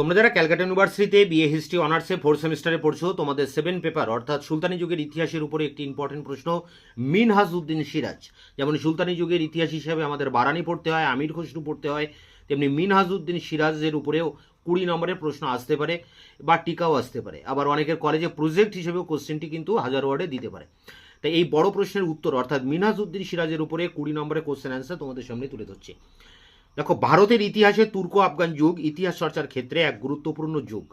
তোমরা যারা ক্যালকাটা ইউনিভার্সিটিতে বিএ হিস্ট্রি অনার্সে ফোর্থ সেমিস্টারে পড়ছো, তোমাদের সেভেন পেপার অর্থাৎ সুলতানি যুগের ইতিহাসের উপরে একটি ইম্পর্টেন্ট প্রশ্ন মিনহাজ উদ্দিন সিরাজ। যেমন সুলতানি যুগের ইতিহাস হিসাবে আমাদের বারানি পড়তে হয়, আমির খসরু পড়তে হয়, তেমনি মিনহাজ উদ্দিন সিরাজের উপরেও কুড়ি নম্বরের প্রশ্ন আসতে পারে বা টিকাও আসতে পারে। আবার অনেকের কলেজে প্রজেক্ট হিসেবেও কোশ্চেনটি কিন্তু হাজার ওয়ার্ডে দিতে পারে। তাই এই বড় প্রশ্নের উত্তর, অর্থাৎ মিনহাজ উদ্দিন সিরাজের উপরে কুড়ি নম্বরের কোশ্চেন অ্যান্সার তোমাদের সামনে তুলে ধরছি। দেখো, ভারতের ইতিহাসে তুর্কো আফগান যুগ ইতিহাস চর্চার ক্ষেত্রে এক গুরুত্বপূর্ণ যুগ।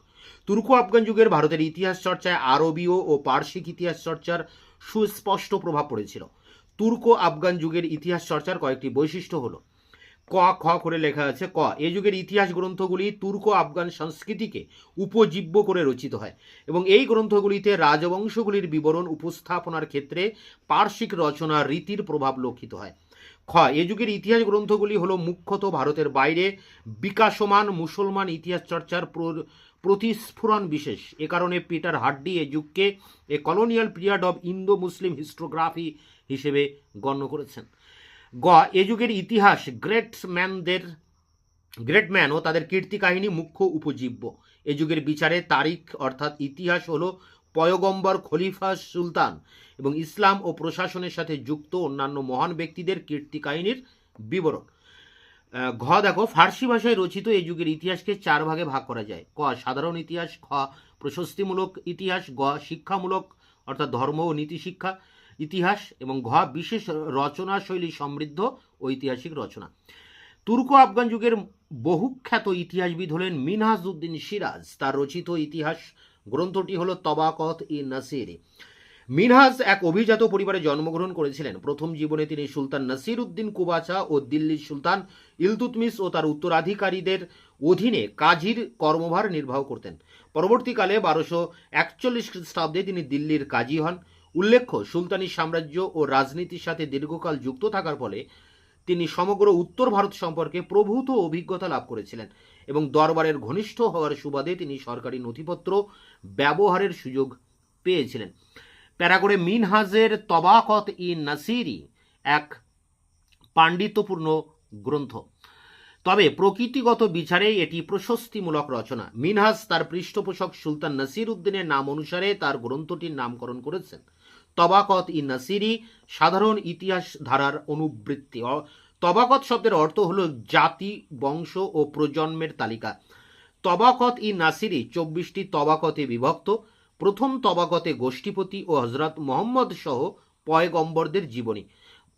তুর্কো আফগান যুগের ভারতের ইতিহাস চর্চায় আরবীয় ও পার্শ্বিক ইতিহাস চর্চার সুস্পষ্ট প্রভাব পড়েছিল। তুর্কো আফগান যুগের ইতিহাস চর্চার কয়েকটি বৈশিষ্ট্য হলো, ক, খ করে লেখা আছে ক। এ যুগের ইতিহাস গ্রন্থগুলি তুর্কো আফগান সংস্কৃতিকে উপজীব্য করে রচিত হয় এবং এই গ্রন্থগুলিতে রাজবংশগুলির বিবরণ উপস্থাপনার ক্ষেত্রে পার্শ্বিক রচনা রীতির প্রভাব লক্ষিত হয়। খ, এ যুগের ইতিহাস গ্রন্থগুলি হলো মুখ্যত ভারতের বাইরে, বিকাশমান মুসলমান ইতিহাস চর্চার প্র- প্রতিস্ফুরণ বিশেষ। এ কারণে পিটার হাড্ডি এ যুগকে এ colonial period of Indo Muslim historiography হিসেবে গণ্য করেছেন। গ, এ যুগের ইতিহাস গ্রেট ম্যানদের, গ্রেট ম্যান ও তাদের কীর্তি কাহিনী মুখ্য উপজীব্য। এ যুগের বিচারে তারিখ অর্থাৎ ইতিহাস হলো পয়গম্বর খলিফা সুলতান এবং ইসলাম ও প্রশাসনের সাথে যুক্ত অন্যান্য মহান ব্যক্তিদের কীর্তি কাহিনীর বিবরণ। ঘ দেখো, ফার্সি ভাষায় রচিত এই যুগের ইতিহাসকে চার ভাগে ভাগ করা যায়। ক, সাধারণ ইতিহাস, খ, প্রশস্তিমূলক ইতিহাস, গ, শিক্ষামূলক, অর্থাৎ ধর্ম ও নীতি শিক্ষা ইতিহাস এবং ঘ, বিশেষ রচনা শৈলী সমৃদ্ধ ঐতিহাসিক রচনা। তুর্ক আফগান যুগের বহুখ্যাত ইতিহাসবিদ হলেন মিনহাজ উদ্দিন সিরাজ। তার রচিত ইতিহাস গ্রন্থটি হল তবাকত ই নাসির। মিনহাজ এক অভিজাত পরিবারে জন্মগ্রহণ করেছিলেন। প্রথম জীবনে তিনি সুলতান নাসির উদ্দিন কুবাচা ও দিল্লির সুলতান ইলতুতমিস ও তার উত্তরাধিকারীদের অধীনে কাজীর কর্মভার নির্বাহ করতেন। পরবর্তীকালে বারোশো একচল্লিশ খ্রিস্টাব্দে তিনি দিল্লির কাজী হন। উল্লেখ্য, সুলতানি সাম্রাজ্য ও রাজনীতির সাথে দীর্ঘকাল যুক্ত থাকার ফলে তিনি সমগ্র উত্তর ভারত সম্পর্কে প্রভূত অভিজ্ঞতা লাভ করেছিলেন এবং দরবারের ঘনিষ্ঠ হওয়ার সুবাদে তিনি সরকারি নথিপত্র ব্যবহারের সুযোগ পেয়েছিলেন। প্যারা করে মিনহাজের তবাকত ই নাসিরি এক পাণ্ডিত্যপূর্ণ গ্রন্থ। তবে প্রকৃতিগত বিচারে এটি প্রশস্তিমূলক রচনা। মিনহাজ তার পৃষ্ঠপোষক সুলতান নাসির উদ্দিনের নাম অনুসারে তার গ্রন্থটির নামকরণ করেছেন। তবাকত ই নাসিরি, সাধারণ ইতিহাস ধারার অনুবৃত্তি। তবাকত শব্দের অর্থ হল জাতি, বংশ ও প্রজন্মের তালিকা। তবাকত ই নাসিরি চব্বিশটি তবাকতে বিভক্ত। প্রথম তবাকতে গোষ্ঠীপতি ও হজরত মোহাম্মদ সহ পয়গম্বরদের জীবনী।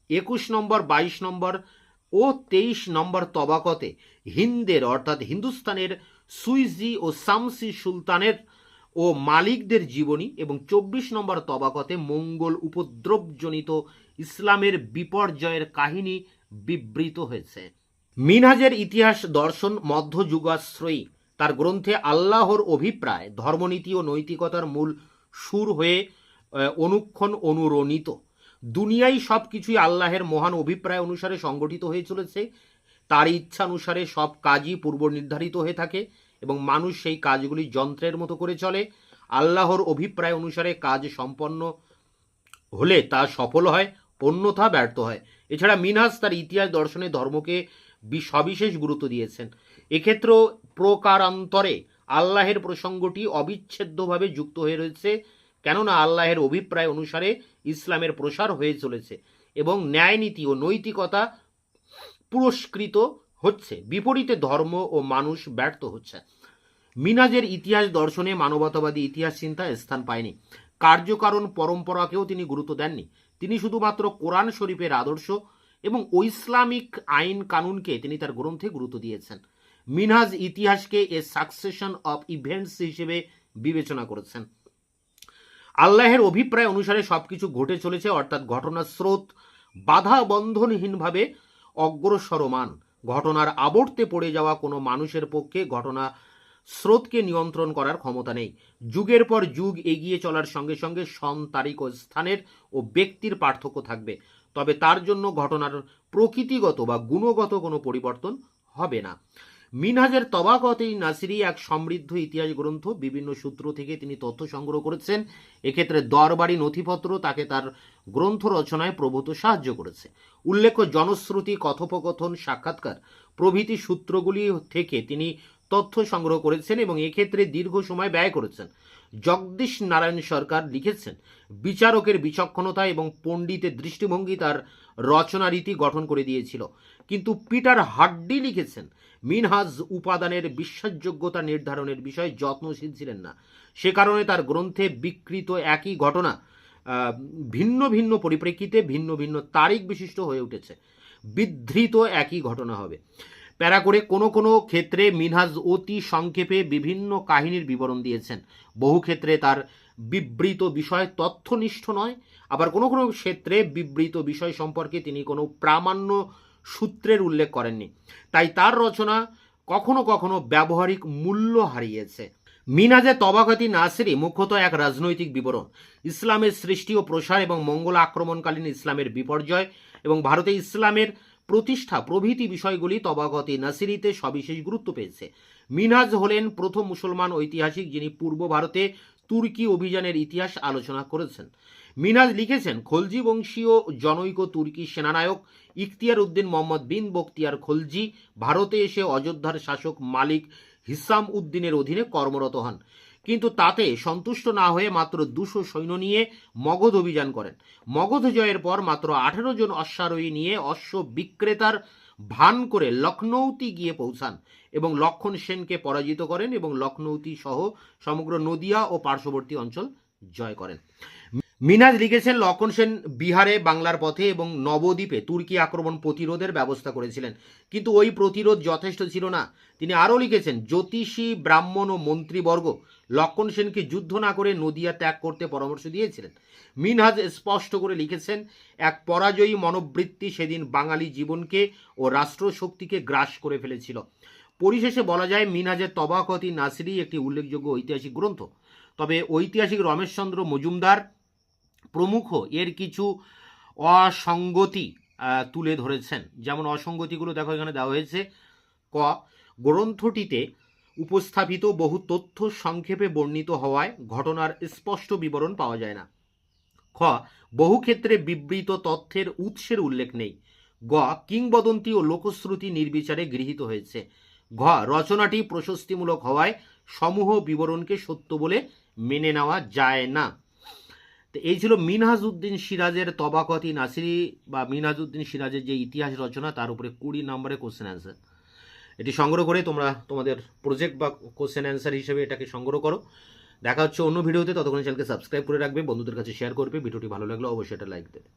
একুশ নম্বর, বাইশ নম্বর ও তেইশ নম্বর তবাকতে হিন্দের, অর্থাৎ হিন্দুস্তানের সুইজি ও সামসি সুলতানের ও মালিকদের জীবনী এবং চব্বিশ নম্বর তবাকতে মঙ্গল উপদ্রবজনিত ইসলামের বিপর্যয়ের কাহিনী বিবৃত হয়েছে। মিনহাজের ইতিহাস দর্শন মধ্যযুগাশ্রয়ী। তার গ্রন্থে আল্লাহর অভিপ্রায়, ধর্মনীতি ও নৈতিকতার মূল সুর হয়ে অনুক্ষণ অনুরণিত। দুনিয়ায় সব কিছুই আল্লাহের মহান অভিপ্রায় অনুসারে সংগঠিত হয়ে চলেছে। তার ইচ্ছা অনুসারে সব কাজই পূর্ব নির্ধারিত হয়ে থাকে। এবং মানুষ সেই কাজগুলি যন্ত্রের মতো করে চলে। আল্লাহর অভিপ্রায় অনুসারে কাজ সম্পন্ন হলে তা সফল হয়, অন্যথা ব্যর্থ হয়। এছাড়া মিনহাজ তার ইতিহাস দর্শনে ধর্মকে সবিশেষ গুরুত্ব দিয়েছেন। এক্ষেত্রেও প্রকারান্তরে আল্লাহের প্রসঙ্গটি অবিচ্ছেদ্যভাবে যুক্ত হয়ে রয়েছে, কেননা আল্লাহের অভিপ্রায় অনুসারে ইসলামের প্রসার হয়ে চলেছে এবং ন্যায়নীতি ও নৈতিকতা পুরস্কৃত হচ্ছে, বিপরীতে ধর্ম ও মানুষ ব্যর্থ হচ্ছে। মিনাজের ইতিহাস দর্শনে মানবতাবাদী ইতিহাস চিন্তায় স্থান পায়নি। কার্যকারণ পরম্পরাকেও তিনি গুরুত্ব দেননি। তিনি শুধুমাত্র কোরআন শরীফের আদর্শ এবং ইসলামিক আইন কানুনকে তিনি তার গ্রন্থে গুরুত্ব দিয়েছেন। মিনহাজ ইতিহাসকে এ সাকসেশন অফ ইভেন্টস হিসেবে বিবেচনা করেছেন। আল্লাহের অভিপ্রায় অনুসারে সবকিছু ঘটে চলেছে, অর্থাৎ ঘটনার স্রোত বাধা বন্ধনহীনভাবে অগ্রসরমান। ঘটনার আবর্তে পড়ে যাওয়া কোনো মানুষের পক্ষে ঘটনা স্রোতকে নিয়ন্ত্রণ করার ক্ষমতা নেই। যুগের পর যুগ এগিয়ে চলার সঙ্গে সঙ্গে সন, তারিখ ও স্থানের ও ব্যক্তির পার্থক্য থাকবে। তবে তার জন্য ঘটনার প্রকৃতিগত বা গুণগত কোনো পরিবর্তন হবে না। মিনহাজের তবাকত এই নাসিরি এক সমৃদ্ধ ইতিহাস গ্রন্থ, বিভিন্ন সূত্র থেকে তিনি তথ্য সংগ্রহ করেছেন। এক্ষেত্রে দরবারি নথিপত্র তাকে তার গ্রন্থ রচনায় প্রভূত সাহায্য করেছে। উল্লেখ্য, জনশ্রুতি, কথোপকথন, সাক্ষাৎকার প্রভৃতি সূত্রগুলি থেকে তিনি তথ্য সংগ্রহ করেছেন এবং এক্ষেত্রে দীর্ঘ সময় ব্যয় করেছেন। জগদীশ নারায়ণ সরকার লিখেছেন, বিচারকের বিচক্ষণতা এবং পণ্ডিতের দৃষ্টিভঙ্গি তার রচনা রীতি গঠন করে দিয়েছিল। কিন্তু পিটার হাড্ডি লিখেছেন, মিনহাজ উপাদানের বিশ্বাসযোগ্যতা নির্ধারণের বিষয়ে যত্নশীল ছিলেন না। সে কারণে তার গ্রন্থে বিকৃত একই ঘটনা ভিন্ন ভিন্ন পরিপ্রেক্ষিতে ভিন্ন ভিন্ন তারিখ বিশিষ্ট হয়ে উঠেছে। বিধৃত একই ঘটনা হবে। প্যারা করে কোনো কোনো ক্ষেত্রে মিনহাজ অতি সংক্ষেপে বিভিন্ন কাহিনীর বিবরণ দিয়েছেন। বহু ক্ষেত্রে তার বিবৃত বিষয় তথ্যনিষ্ঠ নয়, আবার কোনো কোনো ক্ষেত্রে বিবৃত বিষয় সম্পর্কে তিনি কোনো প্রামাণ্য সূত্রের উল্লেখ করেননি। তাই তার রচনা কখনো কখনো ব্যবহারিক মূল্য হারিয়েছে। মিনাজে তবাগতি নাসিরি মুখ্যত এক রাজনৈতিক বিবরণ। ইসলামের সৃষ্টি ও প্রসার এবং মঙ্গল আক্রমণকালীন ইসলামের বিপর্যয় এবং ভারতে ইসলামের প্রতিষ্ঠা প্রভৃতি বিষয়গুলি তবাগতি নাসিরিতে সবিশেষ গুরুত্ব পেয়েছে। মিনাজ হলেন প্রথম মুসলমান ঐতিহাসিক যিনি পূর্ব ভারতে তুর্কি অভিযানের ইতিহাস আলোচনা করেছেন। মিনহাজ লিখেছেন, খলজি বংশীয় জনৈক তুর্কি সেনানায়ক ইখতিয়ার উদ্দিন মোহাম্মদ বিন বখতিয়ার খলজি ভারতে এসে অযোধ্যার শাসক মালিক হিসাম উদ্দিনের অধীনে কর্মরত হন। কিন্তু তাতে সন্তুষ্ট না হয়ে মাত্র দুশো সৈন্য নিয়ে মগধ অভিযান করেন। মগধ জয়ের পর মাত্র আঠেরো জন অশ্বারোহী নিয়ে অশ্ব বিক্রেতার ভান করে লখনৌতি গিয়ে পৌঁছান এবং লক্ষণ সেনকে পরাজিত করেন এবং লখনৌতি সহ সমগ্র নদিয়া ও পার্শ্ববর্তী অঞ্চল জয় করেন। মিনাজ লিখেছেন, লক্ষণ সেন বিহারে বাংলার পথে এবং নবদ্বীপে তুর্কি আক্রমণ প্রতিরোধের ব্যবস্থা করেছিলেন। কিন্তু ওই প্রতিরোধ যথেষ্ট ছিল না। তিনি আরও লিখেছেন, জ্যোতিষী, ব্রাহ্মণ ও মন্ত্রীবর্গ লক্ষণ সেনকে যুদ্ধ না করে নদিয়া ত্যাগ করতে পরামর্শ দিয়েছিলেন। মিনহাজ স্পষ্ট করে লিখেছেন, এক পরাজয়ী মনোবৃত্তি সেদিন বাঙালি জীবনকে ও রাষ্ট্রশক্তিকে গ্রাস করে ফেলেছিল। পরিশেষে বলা যায়, মিনহাজের তবাকতি নাসিরি একটি উল্লেখযোগ্য ঐতিহাসিক গ্রন্থ। তবে ঐতিহাসিক রমেশচন্দ্র মজুমদার প্রমুখ এর কিছু অসঙ্গতি তুলে ধরেছেন। যেমন অসঙ্গতিগুলো দেখো এখানে দেওয়া হয়েছে। ক, গ্রন্থটিতে উপস্থাপিত বহু তথ্য সংক্ষেপে বর্ণিত হওয়ায় ঘটনার স্পষ্ট বিবরণ পাওয়া যায় না। খ, বহু ক্ষেত্রে বিবৃত তথ্যের উৎসের উল্লেখ নেই। গ, কিংবদন্তি ও লোকশ্রুতি নির্বিচারে গৃহীত হয়েছে। ঘ, রচনাটি প্রশস্তিমূলক হওয়ায় সমূহ বিবরণকে সত্য বলে মেনে নেওয়া যায় না। তো এই ছিল মিনহাজ উদ্দিন সিরাজের তবাকতি নাসিরি বা মিনহাজ উদ্দিন সিরাজের যে ইতিহাস রচনা, তার উপরে কুড়ি নম্বরে কোশ্চেন অ্যান্সার এটি সংগ্রহ করে তোমরা তোমাদের প্রজেক্ট বা কোশ্চেন অ্যান্সার হিসেবে এটাকে সংগ্রহ করো। দেখা হচ্ছে অন্য ভিডিওতে ততক্ষণ চ্যানেলকে সাবস্ক্রাইব করে রাখবে, বন্ধুদের কাছে শেয়ার করবে, ভিডিওটি ভালো লাগলে অবশ্যই এটা লাইক দেবে।